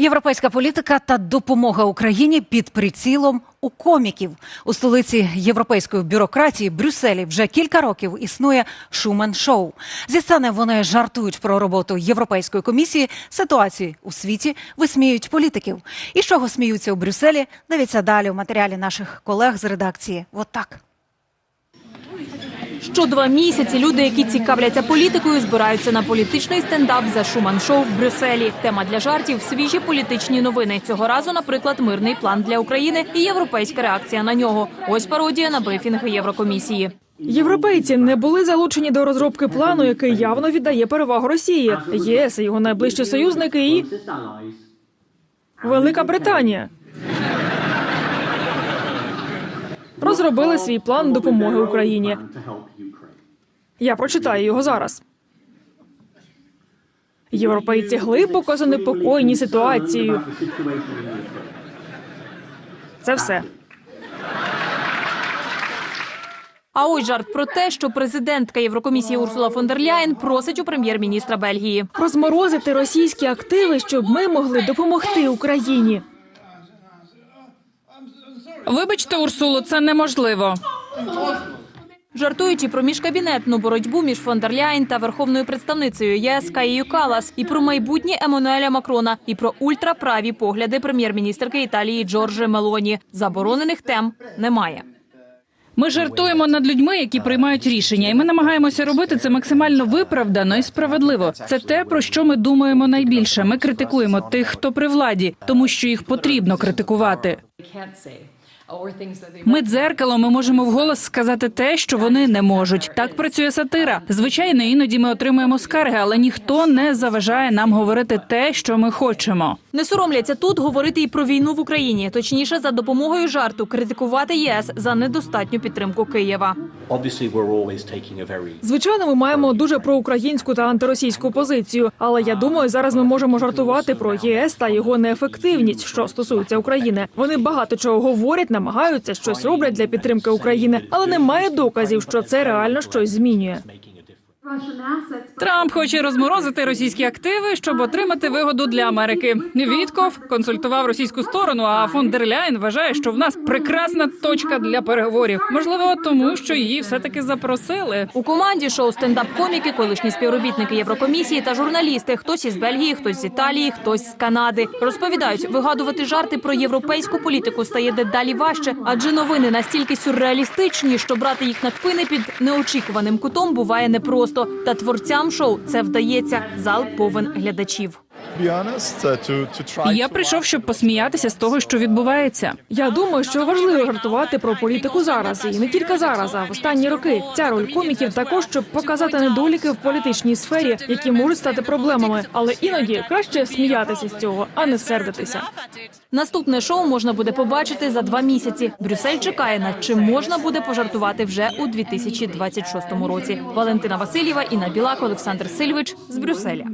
Європейська політика та допомога Україні під прицілом у коміків у столиці європейської бюрократії Брюсселі вже кілька років існує Шумен Шоу. Зі сцени вони жартують про роботу Європейської комісії, ситуації у світі, висміюють політиків. І з чого сміються у Брюсселі? Дивіться далі у матеріалі наших колег з редакції. От так. Що два місяці люди, які цікавляться політикою, збираються на політичний стендап за Шуман Шоу в Брюсселі. Тема для жартів свіжі політичні новини. Цього разу, наприклад, мирний план для України і європейська реакція на нього. Ось пародія на брифінг Єврокомісії. Європейці не були залучені до розробки плану, який явно віддає перевагу Росії, ЄС його найближчі союзники і Велика Британія. Розробили свій план допомоги Україні. Я прочитаю його зараз. Європейці глибоко занепокоєні ситуацією. Це все. А ось жарт про те, що президентка Єврокомісії Урсула фон дер Ляєн просить у прем'єр-міністра Бельгії. Розморозити російські активи, щоб ми могли допомогти Україні. Вибачте, Урсулу, це неможливо. Жартують і про міжкабінетну боротьбу між фон дер Ляєн та верховною представницею ЄС Каєю Калас, і про майбутнє Еммануеля Макрона, і про ультраправі погляди прем'єр-міністерки Італії Джорджі Мелоні. Заборонених тем немає. Ми жартуємо над людьми, які приймають рішення, і ми намагаємося робити це максимально виправдано і справедливо. Це те, про що ми думаємо найбільше. Ми критикуємо тих, хто при владі, тому що їх потрібно критикувати. Ми дзеркало, ми можемо вголос сказати те, що вони не можуть. Так працює сатира. Звичайно, іноді ми отримуємо скарги, але ніхто не заважає нам говорити те, що ми хочемо. Не соромляться тут говорити і про війну в Україні, точніше за допомогою жарту критикувати ЄС за недостатню підтримку Києва. Obviously, we're always taking a very Звичайно, ми маємо дуже проукраїнську та антиросійську позицію. Але я думаю, зараз ми можемо жартувати про ЄС та його неефективність, що стосується України. Вони багато чого говорять, намагаються щось роблять для підтримки України, але немає доказів, що це реально щось змінює. Трамп хоче розморозити російські активи, щоб отримати вигоду для Америки. Вітков консультував російську сторону. А фон дер Ляєн вважає, що в нас прекрасна точка для переговорів. Можливо, тому що її все таки запросили. У команді шоу стендап-коміки, колишні співробітники Єврокомісії та журналісти. Хтось із Бельгії, хтось з Італії, хтось з Канади. Розповідають, вигадувати жарти про європейську політику стає дедалі важче, адже новини настільки сюрреалістичні, що брати їх на кпини під неочікуваним кутом буває непросто. Та творцям шоу це вдається. Зал повен глядачів. Я прийшов, щоб посміятися з того, що відбувається. Я думаю, що важливо жартувати про політику зараз, і не тільки зараз, а в останні роки. Ця роль коміків також, щоб показати недоліки в політичній сфері, які можуть стати проблемами. Але іноді краще сміятися з цього, а не сердитися. Наступне шоу можна буде побачити за два місяці. Брюссель чекає, над чим можна буде пожартувати вже у 2026 році. Валентина Васильєва, Інна Білак, Олександр Сильвич з Брюсселя.